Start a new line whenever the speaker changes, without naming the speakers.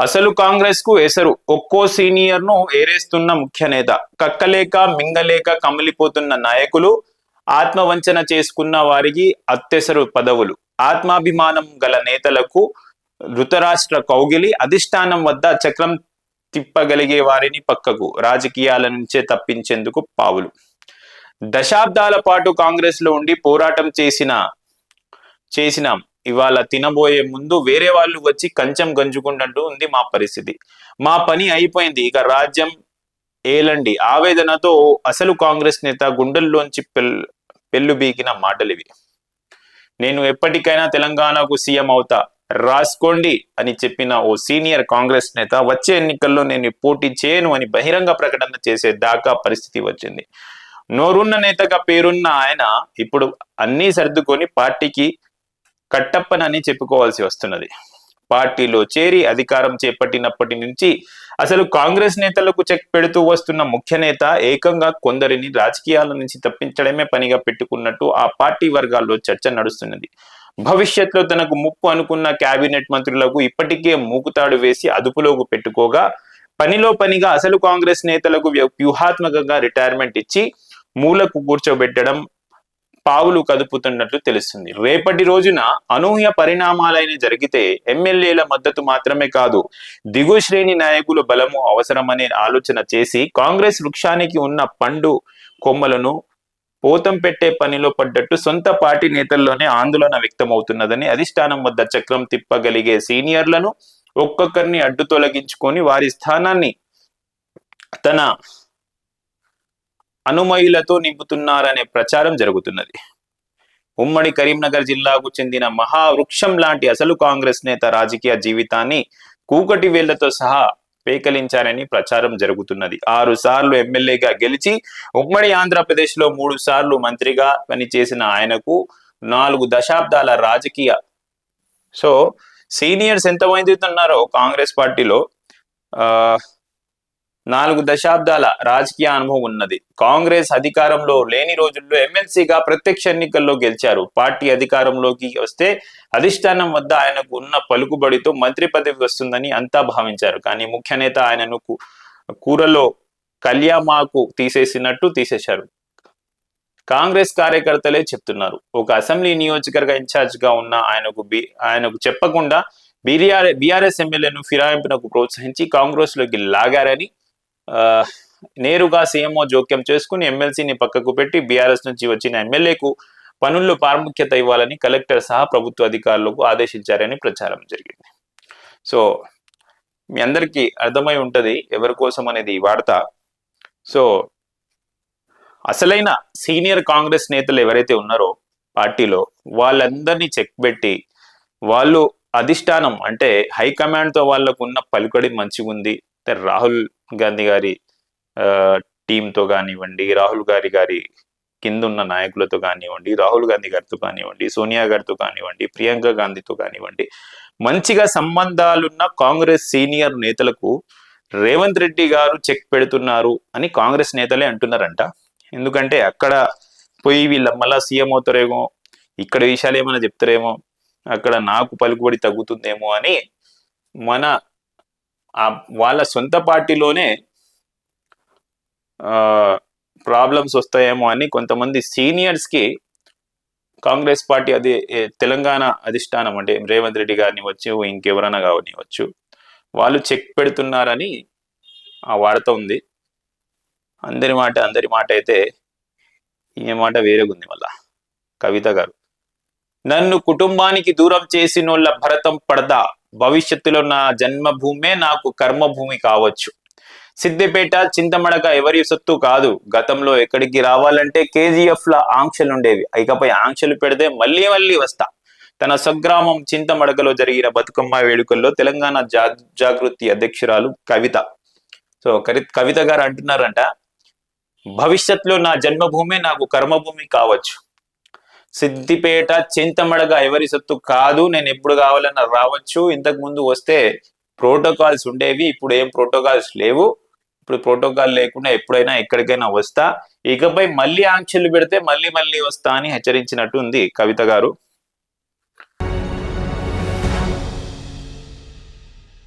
అసలు కాంగ్రెస్కు ఎసరు. ఒక్కో సీనియర్ను ఏరేస్తున్న ముఖ్య నేత. కక్కలేక మింగలేక కమిలిపోతున్న నాయకులు ఆత్మవంచన చేసుకున్న వారికి అత్తెసరు పదవులు. ఆత్మాభిమానం గల నేతలకు ధృతరాష్ట్ర కౌగిలి అధిష్టానం వద్ద చక్రం తిప్పగలిగే వారిని పక్కకు రాజకీయాల నుంచే తప్పించేందుకు పావులు. దశాబ్దాల పాటు కాంగ్రెస్లో ఉండి పోరాటం చేసిన చేసినాం ఇవాళ తినబోయే ముందు వేరే వాళ్ళు వచ్చి కంచం గంజుకుంటూ ఉంది మా పరిస్థితి. మా పని అయిపోయింది. ఇక రాజ్యం ఏలండి. ఆవేదనతో అసలు కాంగ్రెస్ నేత గుండెల్లోంచి పెల్ పెళ్ళు బీకిన మాటలు ఇవి. నేను ఎప్పటికైనా తెలంగాణకు సీఎం అవుతా. రాసుకోండి అని చెప్పిన ఓ సీనియర్ కాంగ్రెస్ నేత వచ్చే ఎన్నికల్లో నేను పోటీ చేయను అని బహిరంగ ప్రకటన చేసే దాకా పరిస్థితి వచ్చింది. నోరున్న నేతగా పేరున్న ఆయన ఇప్పుడు అన్నీ సర్దుకొని పార్టీకి కట్టప్పనని చెప్పుకోవాల్సి వస్తున్నది. పార్టీలో చేరి అధికారం చేపట్టినప్పటి నుంచి అసలు కాంగ్రెస్ నేతలకు చెక్ పెడుతూ వస్తున్న ముఖ్య నేత ఏకంగా కొందరిని రాజకీయాల నుంచి తప్పించడమే పనిగా పెట్టుకున్నట్టు ఆ పార్టీ వర్గాల్లో చర్చ నడుస్తున్నది. భవిష్యత్తులో తనకు ముప్పు అనుకున్న కేబినెట్ మంత్రులకు ఇప్పటికే మూకుతాడు వేసి అదుపులోకి పెట్టుకోగా పనిలో పనిగా అసలు కాంగ్రెస్ నేతలకు వ్య- వ్యూహాత్మకంగా రిటైర్మెంట్ ఇచ్చి మూలకు కూర్చోబెట్టడం పావులు కదుపుతున్నట్లు తెలుస్తుంది. రేపటి రోజున అనూహ్య పరిణామాలైన జరిగితే ఎమ్మెల్యేల మద్దతు మాత్రమే కాదు దిగువ శ్రేణి నాయకుల బలము అవసరమనే ఆలోచన చేసి కాంగ్రెస్ వృక్షానికి ఉన్న పండు కొమ్మలను పోతం పెట్టే పనిలో పడ్డట్టు సొంత పార్టీ నేతల్లోనే ఆందోళన వ్యక్తమవుతున్నదని అధిష్టానం వద్ద చక్రం తిప్పగలిగే సీనియర్లను ఒక్కొక్కరిని అడ్డు తొలగించుకొని వారి స్థానాన్ని తన అనుమయులతో నింపుతున్నారనే ప్రచారం జరుగుతున్నది. ఉమ్మడి కరీంనగర్ జిల్లాకు చెందిన మహావృక్షం లాంటి అసలు కాంగ్రెస్ నేత రాజకీయ జీవితాన్ని కూకటి వేళ్ళతో సహా పేకలించారని ప్రచారం జరుగుతున్నది. ఆరు సార్లు ఎమ్మెల్యేగా గెలిచి ఉమ్మడి ఆంధ్రప్రదేశ్లో మూడు సార్లు మంత్రిగా పనిచేసిన ఆయనకు నాలుగు దశాబ్దాల రాజకీయ సో సీనియర్స్ ఎంతమంది ఉన్నారో కాంగ్రెస్ పార్టీలో? ఆ నాలుగు దశాబ్దాల రాజకీయ అనుభవం ఉన్నది. కాంగ్రెస్ అధికారంలో లేని రోజుల్లో ఎమ్మెల్సీగా ప్రత్యక్ష ఎన్నికల్లో గెలిచారు. పార్టీ అధికారంలోకి వస్తే అధిష్టానం వద్ద ఆయనకు ఉన్న పలుకుబడితో మంత్రి పదవి వస్తుందని అంతా భావించారు. కానీ ముఖ్య నేత ఆయనను కూరలో కళ్యామాకు తీసేసినట్టు తీసేశారు. కాంగ్రెస్ కార్యకర్తలే చెప్తున్నారు. ఒక అసెంబ్లీ నియోజకవర్గ ఇన్ఛార్జ్గా ఉన్న ఆయనకు బి ఆయనకు చెప్పకుండా బీఆర్ బీఆర్ఎస్ ఎమ్మెల్యేను ఫిరాయింపునకు ప్రోత్సహించి కాంగ్రెస్లోకి లాగారని నేరుగా సీఎంఓ జోక్యం చేసుకుని ఎమ్మెల్సీని పక్కకు పెట్టి బీఆర్ఎస్ నుంచి వచ్చిన ఎమ్మెల్యేకు పనుల్లో ప్రాముఖ్యత ఇవ్వాలని కలెక్టర్ సహా ప్రభుత్వ అధికారులకు ఆదేశించారని ప్రచారం జరిగింది. సో మీ అందరికీ అర్థమై ఉంటుంది ఎవరి కోసం అనేది ఈ వార్త. సో అసలైన సీనియర్ కాంగ్రెస్ నేతలు ఎవరైతే ఉన్నారో పార్టీలో వాళ్ళందరినీ చెక్ పెట్టి వాళ్ళు అధిష్టానం అంటే హైకమాండ్తో వాళ్ళకు ఉన్న పలుకడి మంచిగా ఉంది రాహుల్ గాంధీ గారి టీంతో కానివ్వండి రాహుల్ గారి గారి కింద ఉన్న నాయకులతో కానివ్వండి రాహుల్ గాంధీ గారితో కానివ్వండి సోనియా గారితో కానివ్వండి ప్రియాంక గాంధీతో కానివ్వండి మంచిగా సంబంధాలున్న కాంగ్రెస్ సీనియర్ నేతలకు రేవంత్ రెడ్డి గారు చెక్ పెడుతున్నారు అని కాంగ్రెస్ నేతలే అంటున్నారంట. ఎందుకంటే అక్కడ పోయి వీళ్ళ మళ్ళా సీఎం అవుతారేమో ఇక్కడ విషయాలు ఏమైనా చెప్తారేమో అక్కడ నాకు పలుకుబడి తగ్గుతుందేమో అని మన ఆ వాళ్ళ సొంత పార్టీలోనే ప్రాబ్లమ్స్ వస్తాయేమో అని కొంతమంది సీనియర్స్కి కాంగ్రెస్ పార్టీ అది తెలంగాణ అధిష్టానం అంటే రేవంత్ రెడ్డి గారిని ఇంకెవరైనా కావనివచ్చు వాళ్ళు చెక్ పెడుతున్నారని ఆ వార్త ఉంది. అందరి మాట అందరి మాట అయితే ఈ మాట వేరేగా ఉంది మళ్ళా. కవిత గారు. నన్ను కుటుంబానికి దూరం చేసినోళ్ళ భరతం పడదా. భవిష్యత్తులో నా జన్మభూమే నాకు కర్మభూమి కావచ్చు. సిద్దిపేట చింతమడక ఎవరి సొత్తు కాదు. గతంలో ఎక్కడికి రావాలంటే కేజీఎఫ్ ల ఆంక్షలు ఉండేవి ఇకపై ఆంక్షలు పెడితే మళ్ళీ మళ్ళీ వస్తా. తన స్వగ్రామం చింతమడకలో జరిగిన బతుకమ్మ వేడుకల్లో తెలంగాణ జా జాగృతి అధ్యక్షురాలు కవిత. సో కరి- కవిత గారు అంటున్నారంట భవిష్యత్తులో నా జన్మభూమే నాకు కర్మభూమి కావచ్చు. సిద్దిపేట చింతమడగా ఎవరి సొత్తు కాదు నేను ఎప్పుడు కావాలన్నా రావచ్చు. ఇంతకు ముందు వస్తే ప్రోటోకాల్స్ ఉండేవి ఇప్పుడు ఏం ప్రోటోకాల్స్ లేవు. ఇప్పుడు ప్రోటోకాల్ లేకుండా ఎప్పుడైనా ఎక్కడికైనా వస్తా. ఇకపై మళ్ళీ ఆంక్షలు పెడితే మళ్ళీ మళ్ళీ వస్తా అని హెచ్చరించినట్టు ఉంది కవిత గారు.